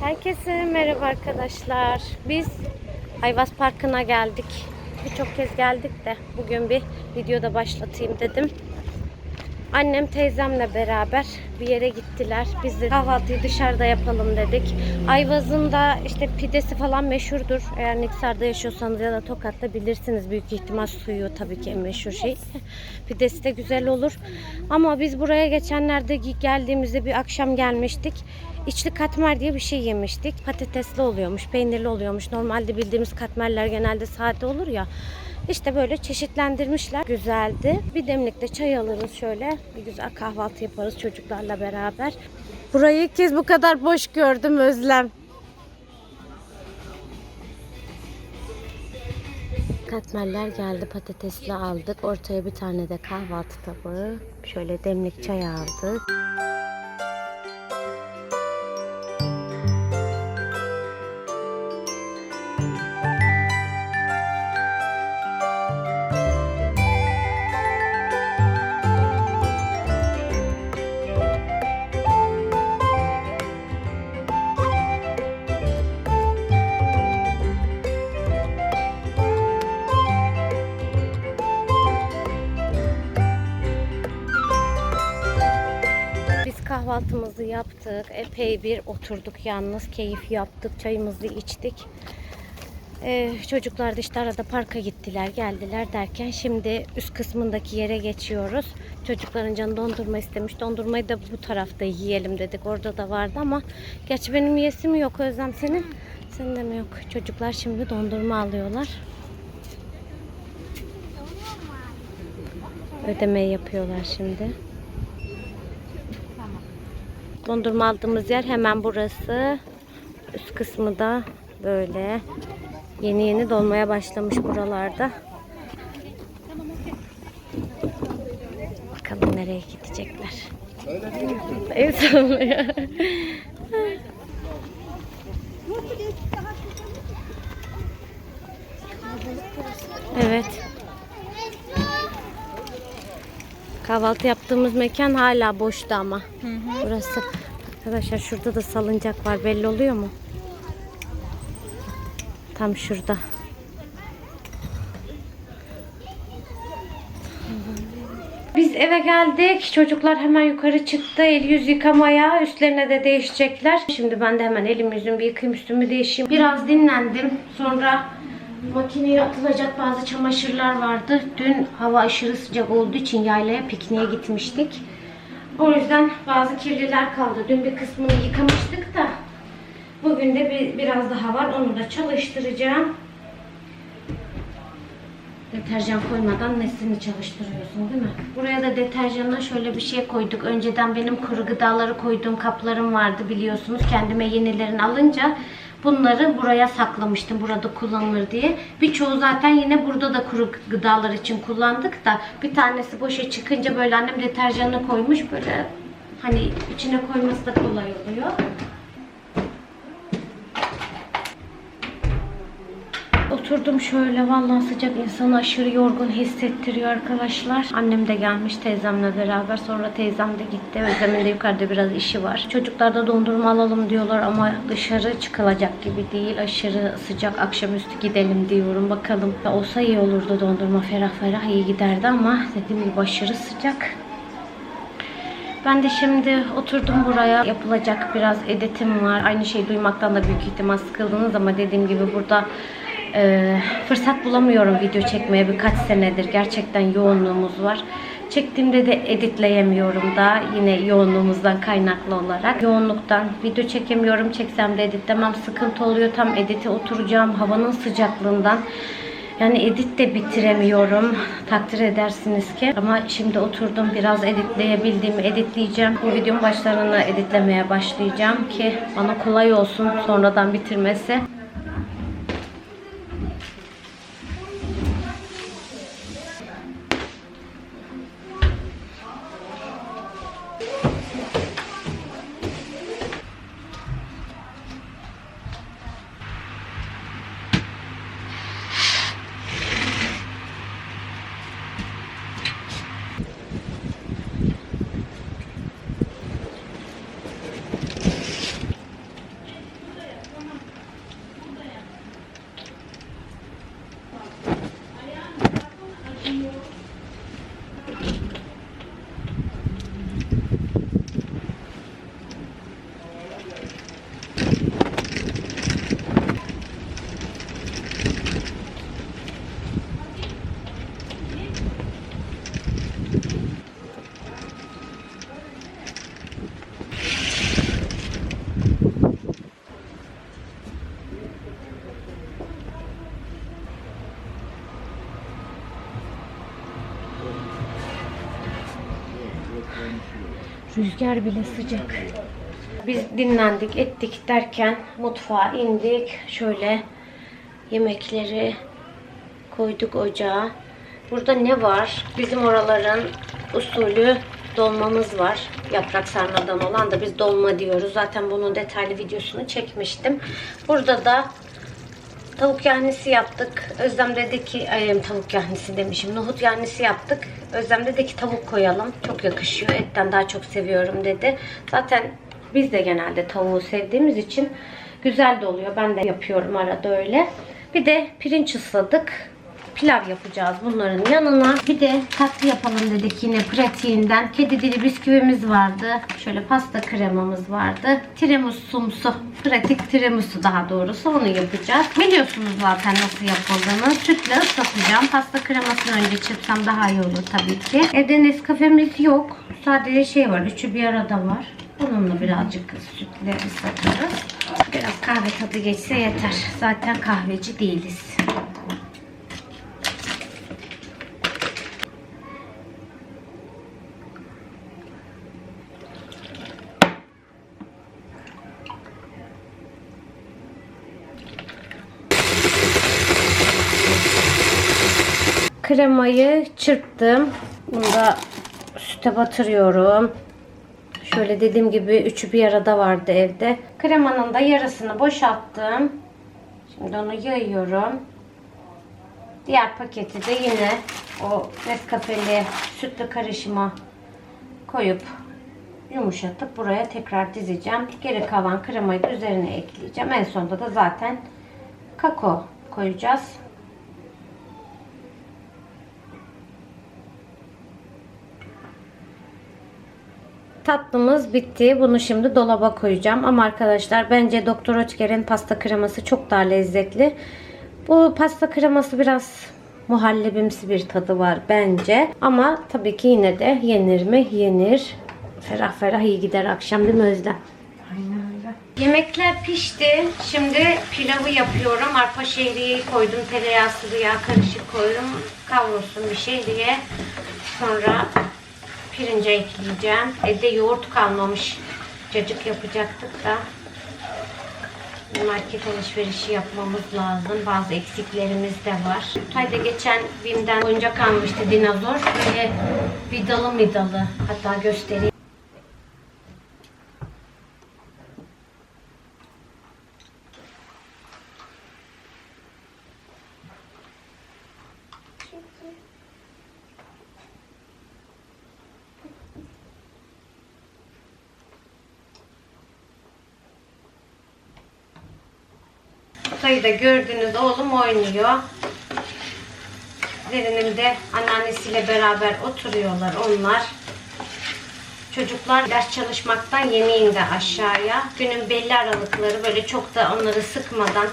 Herkese merhaba arkadaşlar. Biz Ayvaz Parkı'na geldik. Birçok kez geldik de bugün bir videoda başlatayım dedim. Annem teyzemle beraber bir yere gittiler. Biz de kahvaltıyı dışarıda yapalım dedik. Ayvaz'ın da işte pidesi falan meşhurdur. Eğer Niksar'da yaşıyorsanız ya da Tokat'ta bilirsiniz. Büyük ihtimal suyu tabii ki en meşhur şey. Pidesi de güzel olur. Ama biz buraya geçenlerde geldiğimizde bir akşam gelmiştik. İçli katmer diye bir şey yemiştik. Patatesli oluyormuş, peynirli oluyormuş. Normalde bildiğimiz katmerler genelde sade olur ya. İşte böyle çeşitlendirmişler. Güzeldi. Bir demlikte çay alırız şöyle. Bir güzel kahvaltı yaparız çocuklarla beraber. Burayı ilk kez bu kadar boş gördüm Özlem. Katmerler geldi. Patatesli aldık. Ortaya bir tane de kahvaltı tabağı. Şöyle demlik çay aldık. Yaptık. Epey bir oturduk yalnız. Keyif yaptık. Çayımızı içtik. Ee, çocuklar da işte arada parka gittiler, geldiler derken şimdi üst kısmındaki yere geçiyoruz. Çocukların canı dondurma istemiş. Dondurmayı da bu tarafta yiyelim dedik. Orada da vardı ama gerçi benim yesim yok Özlem senin. Senin de mi yok? Çocuklar şimdi dondurma alıyorlar. Ödemeyi yapıyorlar şimdi. Dondurma aldığımız yer hemen burası. Üst kısmı da böyle yeni yeni dolmaya başlamış buralarda. Bakalım nereye gidecekler. El sallıyor. Evet. Kahvaltı yaptığımız mekan hala boştu ama. Burası. Arkadaşlar şurada da salıncak var. Belli oluyor mu? Tam şurada. Biz eve geldik. Çocuklar hemen yukarı çıktı. El yüz yıkamaya. Üstlerine de değişecekler. Şimdi ben de hemen elim yüzümü bir yıkayayım. Üstümü değişeyim. Biraz dinlendim. Sonra makineye atılacak bazı çamaşırlar vardı. Dün hava aşırı sıcak olduğu için yaylaya pikniğe gitmiştik. O yüzden bazı kirliler kaldı. Dün bir kısmını yıkamıştık da bugün de bir, biraz daha var. Onu da çalıştıracağım. Deterjan koymadan neslini çalıştırıyorsun değil mi? Buraya da deterjanla şöyle bir şey koyduk. Önceden benim kuru gıdaları koyduğum kaplarım vardı biliyorsunuz. Kendime yenilerini alınca bunları buraya saklamıştım. Burada kullanılır diye. Birçoğu zaten yine burada da kuru gıdalar için kullandık da bir tanesi boşa çıkınca böyle annem deterjanı koymuş. Böyle hani içine koyması da kolay oluyor. Oturdum şöyle vallahi sıcak insanı aşırı yorgun hissettiriyor arkadaşlar. Annem de gelmiş teyzemle beraber. Sonra teyzem de gitti. Özlem'in de yukarıda biraz işi var. Çocuklar da dondurma alalım diyorlar ama dışarı çıkılacak gibi değil. Aşırı sıcak akşamüstü gidelim diyorum. Bakalım. Olsa iyi olurdu dondurma ferah ferah iyi giderdi ama dediğim gibi aşırı sıcak. Ben de şimdi oturdum buraya. Yapılacak biraz editim var. Aynı şeyi duymaktan da büyük ihtimal sıkıldınız ama dediğim gibi burada e, fırsat bulamıyorum video çekmeye birkaç senedir. Gerçekten yoğunluğumuz var. Çektiğimde de editleyemiyorum da yine yoğunluğumuzdan kaynaklı olarak. Yoğunluktan video çekemiyorum. Çeksem de editlemem sıkıntı oluyor. Tam edite oturacağım havanın sıcaklığından. Yani edit de bitiremiyorum. Takdir edersiniz ki. Ama şimdi oturdum biraz editleyebildiğimi editleyeceğim. Bu videonun başlarını editlemeye başlayacağım ki bana kolay olsun sonradan bitirmesi. Rüzgar bile sıcak. Biz dinlendik ettik derken mutfağa indik. Şöyle yemekleri koyduk ocağa. Burada ne var? Bizim oraların usulü dolmamız var. Yaprak sarmadan olan da biz dolma diyoruz. Zaten bunun detaylı videosunu çekmiştim. Burada da Tavuk yahnisi yaptık. Özlem dedi ki, ay, tavuk yahnisi demişim. Nohut yahnisi yaptık. Özlem dedi ki tavuk koyalım. Çok yakışıyor. Etten daha çok seviyorum dedi. Zaten biz de genelde tavuğu sevdiğimiz için güzel de oluyor. Ben de yapıyorum arada öyle. Bir de pirinç ısladık. Pilav yapacağız bunların yanına. Bir de tatlı yapalım dedik yine pratiğinden. Kedi dili bisküvimiz vardı. Şöyle pasta kremamız vardı. Tiramisu'msu. Pratik tiramisu daha doğrusu onu yapacağız. Biliyorsunuz zaten nasıl yapıldığını. Sütle ıslatacağım. Pasta kremasını önce çırpsam daha iyi olur tabii ki. Evde Nescafe'miz yok. Sadece şey var. Üçü bir arada var. Bununla birazcık sütle ıslatırız. Biraz kahve tadı geçse yeter. Zaten kahveci değiliz. Kremayı çırptım. Bunu da süte batırıyorum. Şöyle dediğim gibi üçü bir arada vardı evde. Kremanın da yarısını boşalttım. Şimdi onu yayıyorum. Diğer paketi de yine o Nescafe'li sütlü karışıma koyup yumuşatıp buraya tekrar dizeceğim. Geri kalan kremayı üzerine ekleyeceğim. En sonunda da zaten kakao koyacağız. Tatlımız bitti. Bunu şimdi dolaba koyacağım. Ama arkadaşlar bence Doktor Oetker'in pasta kreması çok daha lezzetli. Bu pasta kreması biraz muhallebimsi bir tadı var bence. Ama tabii ki yine de yenir mi? Yenir. Ferah ferah iyi gider akşam değil mi Özlem? Aynen öyle. Yemekler pişti. Şimdi pilavı yapıyorum. Arpa şehriyeyi koydum. Tereyağı sıvı yağ karışık koydum. Kavrulsun bir şey diye. Sonra pirince ekleyeceğim. Evde yoğurt kalmamış. Cacık yapacaktık da. Market alışverişi yapmamız lazım. Bazı eksiklerimiz de var. Kutay'da geçen BİM'den oyuncak almıştı dinozor. Böyle vidalı midalı. Hatta göstereyim. Kutayı da gördünüz oğlum oynuyor. Derin'in de anneannesiyle beraber oturuyorlar onlar. Çocuklar ders çalışmaktan yeni indi aşağıya. Günün belli aralıkları böyle çok da onları sıkmadan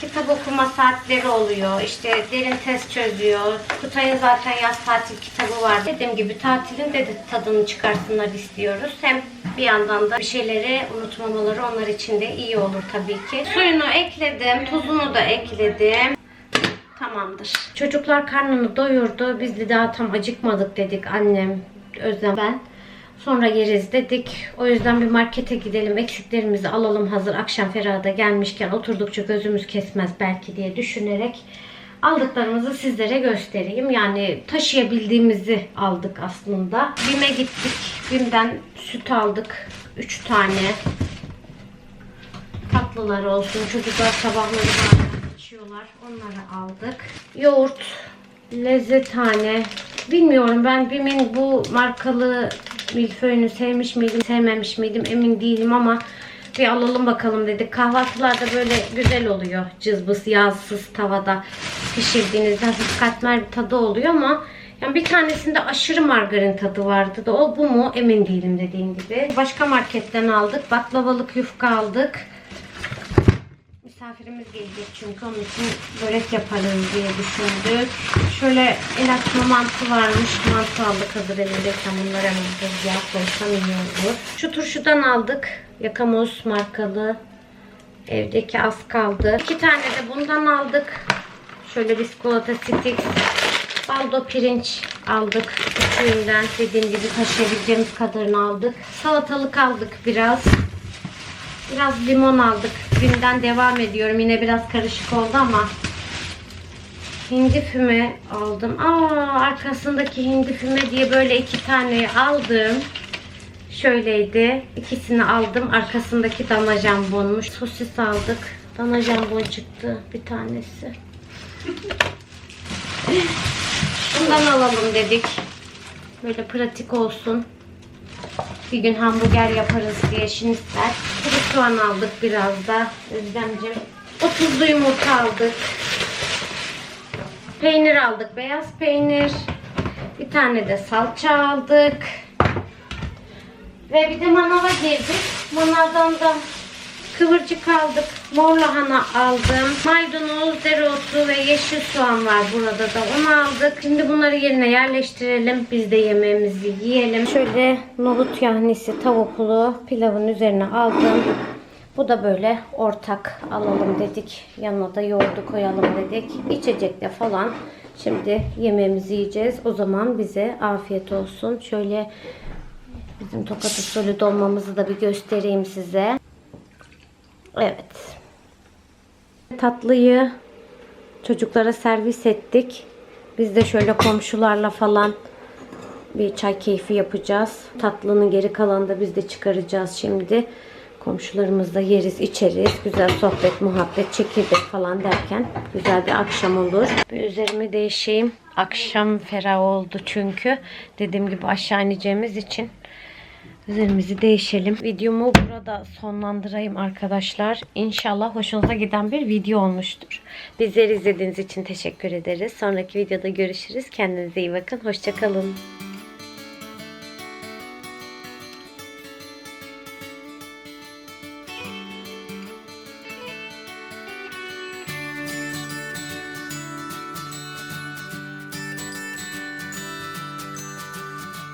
kitap okuma saatleri oluyor. İşte derin test çözüyor. Kutay'ın zaten yaz tatil kitabı var. Dediğim gibi tatilin de tadını çıkarsınlar istiyoruz. Hem bir yandan da bir şeyleri unutmamaları onlar için de iyi olur tabii ki. Suyunu ekledim. Tuzunu da ekledim. Tamamdır. Çocuklar karnını doyurdu. Biz de daha tam acıkmadık dedik annem, Özlem ben. Sonra yeriz dedik. O yüzden bir markete gidelim. Eksiklerimizi alalım hazır akşam Ferah'a da gelmişken oturdukça gözümüz kesmez belki diye düşünerek aldıklarımızı sizlere göstereyim. Yani taşıyabildiğimizi aldık aslında. Bim'e gittik. Bim'den süt aldık. 3 tane. Tatlılar olsun. Çocuklar sabahları bazen içiyorlar. Onları aldık. Yoğurt, lezzethane. Bilmiyorum ben Bim'in bu markalı milföyünü sevmiş miydim, sevmemiş miydim emin değilim ama bir alalım bakalım dedik. Kahvaltılarda böyle güzel oluyor. Cızbız, yağsız tavada pişirdiğinizde hafif katmer bir tadı oluyor ama yani bir tanesinde aşırı margarin tadı vardı da o bu mu emin değilim dediğim gibi. Başka marketten aldık. Baklavalık yufka aldık. Misafirimiz gelecek çünkü onun için börek yaparız diye düşündük. Şöyle el açma mantı varmış. Mantı aldık hazır elindeyken bunları hemen tezgaha koysam iyi olur. Şu turşudan aldık. Yakamoz markalı. Evdeki az kaldı. İki tane de bundan aldık. Şöyle biskolata sticks. Baldo pirinç aldık. Küçüğünden dediğim gibi taşıyabileceğimiz kadarını aldık. Salatalık aldık biraz. Biraz limon aldık. Günden devam ediyorum. Yine biraz karışık oldu ama hindi füme aldım. Aa arkasındaki hindi füme diye böyle iki tane aldım. Şöyleydi. İkisini aldım. Arkasındaki dana jambonmuş. Sosis aldık. Dana jambon çıktı bir tanesi. Bundan alalım dedik. Böyle pratik olsun. Bir gün hamburger yaparız diye şinitler. Soğan aldık biraz da. Özlemciğim. 30'lu yumurta aldık. Peynir aldık. Beyaz peynir. Bir tane de salça aldık. Ve bir de manava girdik. Manavdan da kıvırcık aldık. Mor lahana aldım. Maydanoz, dereotu ve yeşil soğan var burada da. Onu aldık. Şimdi bunları yerine yerleştirelim. Biz de yemeğimizi yiyelim. Şöyle nohut yahnisi tavuklu pilavın üzerine aldım. Bu da böyle ortak alalım dedik. Yanına da yoğurdu koyalım dedik. İçecekle falan. Şimdi yemeğimizi yiyeceğiz. O zaman bize afiyet olsun. Şöyle bizim tokat usulü dolmamızı da bir göstereyim size. Evet. Tatlıyı çocuklara servis ettik. Biz de şöyle komşularla falan bir çay keyfi yapacağız. Tatlının geri kalanını da biz de çıkaracağız şimdi. Komşularımızla yeriz, içeriz. Güzel sohbet, muhabbet, çekirdek falan derken güzel bir akşam olur. Bir üzerimi değişeyim. Akşam ferah oldu çünkü. Dediğim gibi aşağı ineceğimiz için Üzerimizi değişelim. Videomu burada sonlandırayım arkadaşlar. İnşallah hoşunuza giden bir video olmuştur. Bizleri izlediğiniz için teşekkür ederiz. Sonraki videoda görüşürüz. Kendinize iyi bakın. Hoşçakalın.